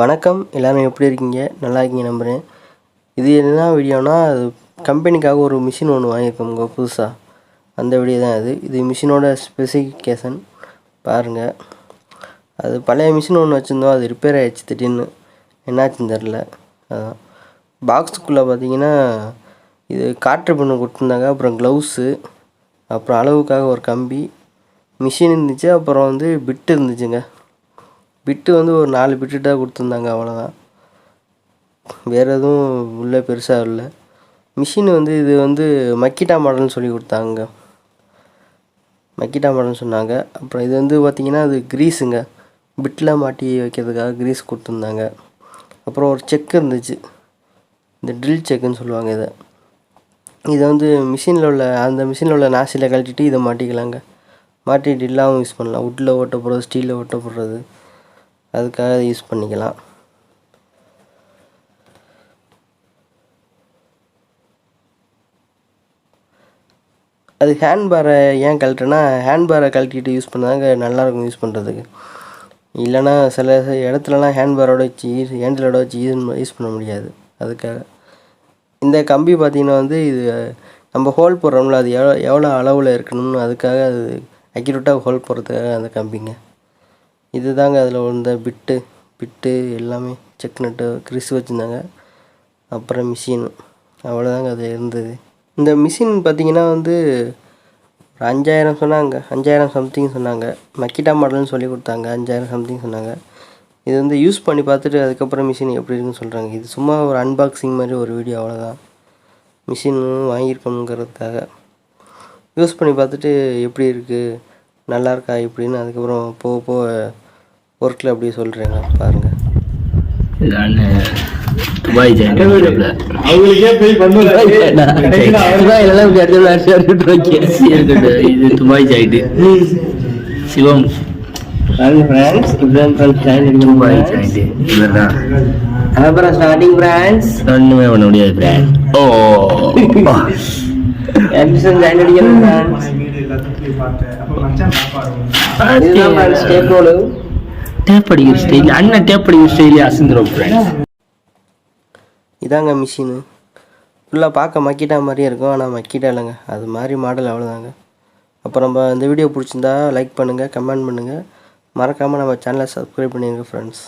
வணக்கம் எல்லோரும் எப்படி இருக்கீங்க? நல்லா இருக்கீங்க நம்புகிறேன் இது என்ன வீடியோனா அது கம்பெனிக்காக ஒரு மிஷின் ஒன்று வாங்கியிருக்கோங்க புதுசாக அந்த வீடியோ தான் இது. இது மிஷினோட ஸ்பெசிஃபிகேஷன் பாருங்கள் அது பழைய மிஷின் ஒன்று வச்சுருந்தோம் அது ரிப்பேர் ஆகிடுச்சு திடீர்னு. என்னாச்சுன்னு தெரில அதான். பாக்ஸுக்குள்ளே பார்த்தீங்கன்னா இது காற்று பண்ணு கொடுத்துருந்தாங்க அப்புறம் க்ளவுஸு அப்புறம் அளவுக்காக ஒரு கம்பி. மிஷின் இருந்துச்சு அப்புறம் வந்து பிட்டு இருந்துச்சுங்க. பிட்டு வந்து ஒரு நாலு பிட்டு தான் கொடுத்துருந்தாங்க அவ்வளோதான் வேறு எதுவும் உள்ளே பெருசாக இல்லை. மிஷின் வந்து இது வந்து மக்கிட்டா மாடல்னு சொல்லி கொடுத்தாங்க. மக்கிட்டா மாடல்னு சொன்னாங்க. அப்புறம் இது வந்து பார்த்திங்கன்னா அது க்ரீஸுங்க. பிட்டில் மாட்டி வைக்கிறதுக்காக க்ரீஸ் கொடுத்துருந்தாங்க. அப்புறம் ஒரு செக் இருந்துச்சு. இந்த ட்ரில் செக்குன்னு சொல்லுவாங்க இதை. இதை வந்து மிஷினில் உள்ள அந்த மிஷினில் உள்ள நாசியில் கழட்டிட்டு இதை மாட்டிக்கலாங்க. மாட்டி ட்ரில்லாகவும் யூஸ் பண்ணலாம். உட்டில் ஓட்ட போடுறது ஸ்டீலில் ஓட்ட போடுறது. அதுக்காக யூஸ் பண்ணிக்கலாம். அது ஹேண்ட்பேரை ஏன் கழட்டுனா ஹேண்ட்பாரை கழட்டிட்டு யூஸ் பண்ணாங்க நல்லாயிருக்கும் யூஸ் பண்ணுறதுக்கு இல்லைன்னா சில இடத்துலலாம் ஹேண்ட்பேரோட வச்சு யூஸ் ஹேண்டிலோட வச்சு யூஸ் யூஸ் பண்ண முடியாது. அதுக்காக. இந்த கம்பி பார்த்திங்கன்னா வந்து இது நம்ம ஹோல் போடுறோம்ல அது எவ்வளோ எவ்வளோ அளவில் இருக்கணும்னு அதுக்காக அது அக்யூரேட்டாக ஹோல் போடுறதுக்காக அந்த கம்பிங்க. இது தாங்க அதில் வந்த பிட்டு பிட்டு எல்லாமே செக் நட்டு கிறிஸ் வச்சுருந்தாங்க. அப்புறம் மிஷின் அவ்வளோதாங்க அது இருந்தது. இந்த மிஷின் பார்த்திங்கன்னா வந்து ஒரு அஞ்சாயிரம் சொன்னாங்க. அஞ்சாயிரம் சம்திங் சொன்னாங்க. மக்கிட்டா மாடல்னு சொல்லி கொடுத்தாங்க. அஞ்சாயிரம் சம்திங் சொன்னாங்க. இது வந்து யூஸ் பண்ணி பார்த்துட்டு அதுக்கப்புறம் மிஷின் எப்படி இருக்குன்னு சொல்கிறாங்க இது சும்மா ஒரு அன்பாக்சிங் மாதிரி ஒரு வீடியோ அவ்வளோதான் மிஷின் வாங்கியிருக்கணுங்கிறதுக்காக யூஸ் பண்ணி பார்த்துட்டு எப்படி இருக்குது நல்லா இருக்கா இப்படின்னு அதுக்கப்புறம் போக போக ஒர்க்கில் அப்படியே சொல்கிறேங்க பாருங்கள் நான் துபாய் இது துபாய் ஜாயிட்டு சிவம். துபாய் ஜாயிட்டு இவர் தான் அப்புறம் ஸ்டார்டிங் பிரான்ஸ் ஒன்றுமே பண்ண முடியாது பிராண்ட் ஓ. ஜாயின் அடிக்கணும் பிரான்ஸ் இதுதான் பிரான்ஸ் டேப் ரோடு டேப் அடிக்கிற ஸ்டைல் அண்ணன் டேப் அடிக்கிற ஸ்டைலே அசந்துரும் ஃப்ரெண்ட்ஸ் இதாங்க மிஷினு ஃபுல்லாக பார்க்க மக்கிட்டா மாதிரியே இருக்கும். ஆனால் மக்கிட்டா இல்லைங்க. அது மாதிரி மாடல் அவ்வளோதாங்க அப்புறம் நம்ம இந்த வீடியோ பிடிச்சிருந்தா லைக் பண்ணுங்கள் கமெண்ட் பண்ணுங்கள் மறக்காமல் நம்ம சேனலை சப்ஸ்கிரைப் பண்ணிடுங்க ஃப்ரெண்ட்ஸ்